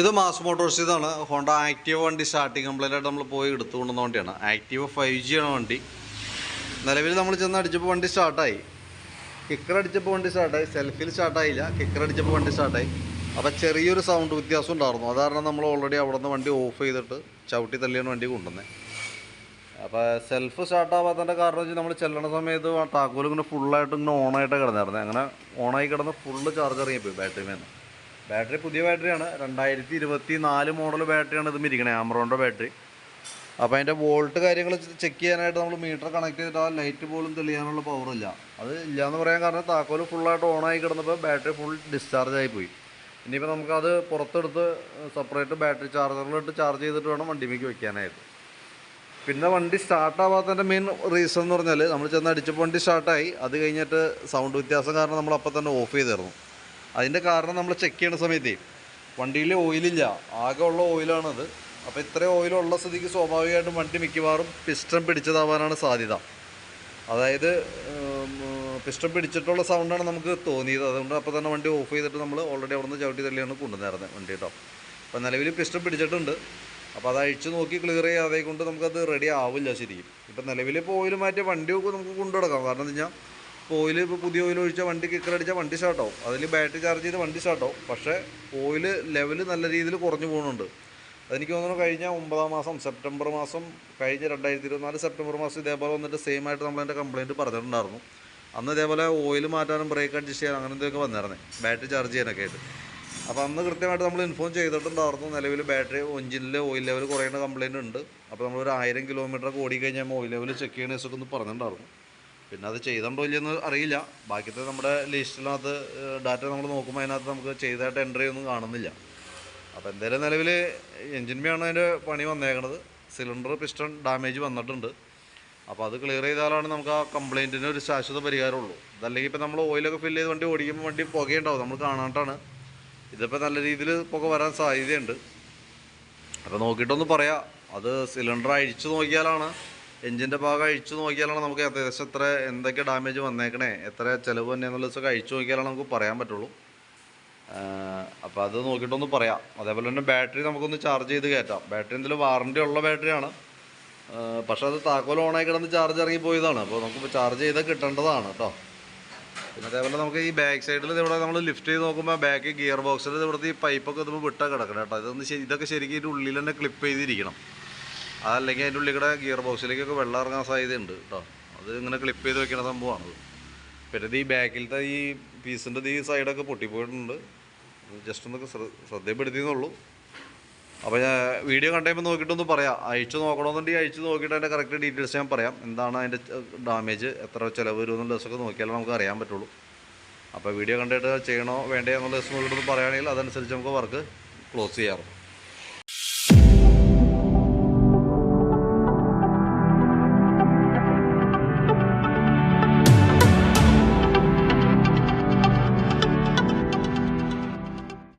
ഇത് mass Motors ഇതാണ് Honda active വണ്ടി സ്റ്റാർട്ടിങ് കംപ്ലൈന്റ് ആയിട്ട് നമ്മൾ പോയി എടുത്തു കൊണ്ടുവന്ന വണ്ടിയാണ്. ആക്റ്റീവ് ഫൈവ് ജി ആണ് വണ്ടി. നിലവിൽ നമ്മൾ ചെന്ന് അടിച്ചപ്പോൾ വണ്ടി സ്റ്റാർട്ടായി കിക്കർ അടിച്ചപ്പോൾ വണ്ടി സ്റ്റാർട്ടായി സെൽഫിൽ സ്റ്റാർട്ടായില്ല കിക്കർ അടിച്ചപ്പോൾ വണ്ടി സ്റ്റാർട്ടായി അപ്പോൾ ചെറിയൊരു സൗണ്ട് വ്യത്യാസം ഉണ്ടായിരുന്നു. അത് കാരണം നമ്മൾ ഓൾറെഡി അവിടെ നിന്ന് വണ്ടി ഓഫ് ചെയ്തിട്ട് ചവിട്ടി തള്ളിയാണ് വണ്ടി കൊണ്ടുവന്നത് അപ്പോൾ സെൽഫ് സ്റ്റാർട്ടാവാത്തതിന്റെ കാരണം വെച്ചാൽ നമ്മൾ ചെല്ലണ സമയത്ത് ആ താക്കോൽ ഇങ്ങനെ ഫുള്ളായിട്ട് ഇങ്ങനെ ഓണായിട്ട് കിടന്നായിരുന്നു അങ്ങനെ ഓണായി കിടന്ന് ഫുള്ള് ചാർജ് ഇറങ്ങിപ്പോയി ബാറ്ററി മേന്ന്. ബാറ്ററി പുതിയ ബാറ്ററിയാണ്. രണ്ടായിരത്തി ഇരുപത്തി നാല് മോഡൽ ബാറ്ററിയാണ് ഇത് മിരിക്കണേ ആമറോണിന്റെ ബാറ്ററി. അപ്പോൾ അതിന്റെ വോൾട്ട് കാര്യങ്ങൾ ചെക്ക് ചെയ്യാനായിട്ട് നമ്മൾ മീറ്റർ കണക്ട് ചെയ്തിട്ട് ആ ലൈറ്റ് പോലും തെളിയാനുള്ള പവറില്ല അത് ഇല്ലയെന്ന് പറയാൻ കാരണം താക്കോൽ ഫുള്ളായിട്ട് ഓണായി കിടന്നപ്പോൾ ബാറ്ററി ഫുൾ ഡിസ്ചാർജ് ആയി പോയി ഇനിയിപ്പോൾ നമുക്കത് പുറത്തെടുത്ത് സെപ്പറേറ്റ് ബാറ്ററി ചാർജറിലിട്ട് ചാർജ് ചെയ്തിട്ട് വേണം വണ്ടിമേക്ക് വെക്കാനായിട്ട്. പിന്നെ വണ്ടി സ്റ്റാർട്ടാവാത്തതിന്റെ മെയിൻ റീസൺ എന്ന് പറഞ്ഞാൽ നമ്മൾ ചെന്ന് അടിച്ചപ്പോൾ വണ്ടി സ്റ്റാർട്ടായി അത് കഴിഞ്ഞിട്ട് സൗണ്ട് വ്യത്യാസം കാരണം നമ്മൾ അപ്പോൾ തന്നെ ഓഫ് ചെയ്തിരുന്നു. അതിന്റെ കാരണം നമ്മൾ ചെക്ക് ചെയ്യുന്ന സമയത്ത് വണ്ടിയിൽ ഓയിലില്ല ആകെ ഉള്ള ഓയിലാണത് അപ്പോൾ ഇത്രയും ഓയിലുള്ള സ്ഥിതിക്ക് സ്വാഭാവികമായിട്ടും വണ്ടി മിക്കവാറും പിസ്റ്റൺ പിടിച്ചതാവാനാണ് സാധ്യത. അതായത് പിസ്റ്റൺ പിടിച്ചിട്ടുള്ള സൗണ്ടാണ് നമുക്ക് തോന്നിയത്. അതുകൊണ്ട് അപ്പോൾ തന്നെ വണ്ടി ഓഫ് ചെയ്തിട്ട് നമ്മൾ ഓൾറെഡി അവിടെ നിന്ന് ചവിട്ടി തള്ളിയാണ് കൊണ്ടുവന്നിരുന്നത് വണ്ടി കേട്ടോ അപ്പോൾ നിലവിൽ പിസ്റ്റൺ പിടിച്ചിട്ടുണ്ട്. അപ്പോൾ അത് അഴിച്ചു നോക്കി ക്ലിയർ ചെയ്യാതെ കൊണ്ട് നമുക്കത് റെഡി ആവില്ല ശരിക്കും. ഇപ്പം നിലവിൽ ഇപ്പോൾ ഓയിൽ മാറ്റിയ വണ്ടി ഒക്കെ നമുക്ക് കൊണ്ടുനടക്കാം. കാരണം എന്താ ഓയിൽ ഇപ്പോൾ പുതിയ ഓയിൽ ഒഴിച്ചാൽ വണ്ടി കിക്കർ അടിച്ചാൽ വണ്ടി സ്റ്റാർട്ടാവും അതിൽ ബാറ്ററി ചാർജ് ചെയ്ത് വണ്ടി സ്റ്റാർട്ടാവും പക്ഷേ ഓയിൽ ലെവൽ നല്ല രീതിയിൽ കുറഞ്ഞു പോകുന്നുണ്ട്. അതെനിക്ക് തോന്നുന്നു കഴിഞ്ഞ ഒമ്പതാം മാസം സെപ്റ്റംബർ മാസം കഴിഞ്ഞ രണ്ടായിരത്തി ഇരുപത്തിനാല് സെപ്റ്റംബർ മാസം ഇതേപോലെ വന്നിട്ട് സെയിം ആയിട്ട് നമ്മൾ എന്റെ കംപ്ലയിന്റ് പറഞ്ഞിട്ടുണ്ടായിരുന്നു. അന്ന് ഇതേപോലെ ഓയിൽ മാറ്റാനും ബ്രേക്ക് അഡ്ജസ്റ്റ് ചെയ്യാൻ അങ്ങനെ എന്തൊക്കെ വന്നിരുന്നേ. ബാറ്ററി ചാർജ് ചെയ്യാനൊക്കെ ആയിട്ട്. അപ്പോൾ അന്ന് കൃത്യമായിട്ട് നമ്മൾ ഇൻഫോം ചെയ്തിട്ടുണ്ടായിരുന്നു. നിലവിൽ ബാറ്ററി എഞ്ചിനിൽ ഓയിൽ ലെവൽ കുറയുന്ന കംപ്ലയിന്റ് ഉണ്ട്. അപ്പോൾ നമ്മളൊരു ആയിരം കിലോമീറ്റർ ഓടി കഴിഞ്ഞാൽ ഓയിൽ ലെവൽ ചെക്ക് ചെയ്യണ ദിവസമൊക്കെ ഒന്ന് പറഞ്ഞിട്ടുണ്ടായിരുന്നു. പിന്നെ അത് ചെയ്തുണ്ടോ ഇല്ലയെന്ന് അറിയില്ല. ബാക്കിയത്തെ നമ്മുടെ ലിസ്റ്റിനകത്ത് ഡാറ്റ നമ്മൾ നോക്കുമ്പോൾ അതിനകത്ത് നമുക്ക് ചെയ്തതായിട്ട് എൻട്രി ഒന്നും കാണുന്നില്ല. അപ്പോൾ എന്തായാലും നിലവിൽ എൻജിൻ ആണ് അതിന്റെ പണി വന്നേക്കണത്. സിലിണ്ടർ പിസ്റ്റൺ ഡാമേജ് വന്നിട്ടുണ്ട്. അപ്പോൾ അത് ക്ലിയർ ചെയ്താലാണ് നമുക്ക് ആ കംപ്ലയിന്റിന് ഒരു ശാശ്വത പരിഹാരമുള്ളൂ. അതല്ലെങ്കിൽ ഇപ്പോൾ നമ്മൾ ഓയിലൊക്കെ ഫില്ല് ചെയ്ത് വണ്ടി ഓടിക്കുമ്പോൾ വണ്ടി പുകയുണ്ടാവും. നമ്മൾ കാണാണ്ടാണ്. ഇതിപ്പോൾ നല്ല രീതിയിൽ പുക വരാൻ സാധ്യതയുണ്ട്. അപ്പോൾ നോക്കിയിട്ടൊന്ന് പറയാം. അത് സിലിണ്ടർ അഴിച്ചു നോക്കിയാലാണ് എഞ്ചിന്റെ ഭാഗം അഴിച്ചു നോക്കിയാലാണ് നമുക്ക് ഏകദേശം എത്ര എന്തൊക്കെ ഡാമേജ് വന്നേക്കണേ എത്ര ചിലവ് തന്നെ എന്നുള്ള ദിവസം അഴിച്ചു നോക്കിയാലാണ് നമുക്ക് പറയാൻ പറ്റുള്ളൂ. അപ്പോൾ അത് നോക്കിയിട്ടൊന്ന് പറയാം. അതേപോലെ തന്നെ ബാറ്ററി നമുക്കൊന്ന് ചാർജ് ചെയ്ത് കയറ്റാം. ബാറ്ററി എന്തെങ്കിലും വാറണ്ടി ഉള്ള ബാറ്ററിയാണ് പക്ഷേ അത് താക്കോൽ ഓണായി കിടന്ന് ചാർജ് ഇറങ്ങി പോയതാണ്. അപ്പോൾ നമുക്ക് ചാർജ് ചെയ്താൽ കിട്ടേണ്ടതാണ് കേട്ടോ പിന്നെ അതേപോലെ നമുക്ക് ഈ ബാക്ക് സൈഡിൽ ഇവിടെ നമ്മൾ ലിഫ്റ്റ് ചെയ്ത് നോക്കുമ്പോൾ ബാക്ക് ഗിയർ ബോക്സിൽ ഇവിടുത്തെ ഈ പൈപ്പൊക്കെ ഇതുമ്പോൾ വിട്ടാൽ കിടക്കണം കേട്ടോ ഇതൊന്ന് ഇതൊക്കെ ശരിക്കും ഉള്ളിൽ തന്നെ ക്ലിപ്പ് ചെയ്തിരിക്കണം. അതല്ലെങ്കിൽ അതിന്റെ ഉള്ളിൽ കൂടെ ഗിയർ ബോക്സിലേക്കൊക്കെ വെള്ളം ഇറങ്ങാൻ സാധ്യതയുണ്ട് കേട്ടോ അത് ഇങ്ങനെ ക്ലിപ്പ് ചെയ്ത് വെക്കുന്ന സംഭവമാണ് പിന്നെ ഈ ബാക്കിലത്തെ ഈ പീസിന്റെ ഈ സൈഡൊക്കെ പൊട്ടിപ്പോയിട്ടുണ്ട്. ജസ്റ്റ് ഒന്ന് ശ്ര- ശ്രദ്ധപ്പെടുത്തിയെന്നുള്ളൂ അപ്പോൾ ഞാൻ വീഡിയോ കണ്ടുമ്പോൾ നോക്കിയിട്ടൊന്ന് പറയാം. അയച്ചു നോക്കണമെന്നുണ്ടെങ്കിൽ അയച്ചു നോക്കിയിട്ട് അതിന്റെ കറക്റ്റ് ഡീറ്റെയിൽസ് ഞാൻ പറയാം. എന്താണ് അതിന്റെ ഡാമേജ് എത്ര ചിലവ് വരും എന്നുള്ള ദിവസമൊക്കെ നോക്കിയാലേ നമുക്ക് അറിയാൻ പറ്റുള്ളൂ. അപ്പോൾ വീഡിയോ കണ്ടിട്ട് ചെയ്യണോ വേണ്ടേ എന്നുള്ള ദിവസം നോക്കിയിട്ടൊന്ന് പറയുകയാണെങ്കിൽ അതനുസരിച്ച് നമുക്ക് വർക്ക് ക്ലോസ് ചെയ്യാറുണ്ട്.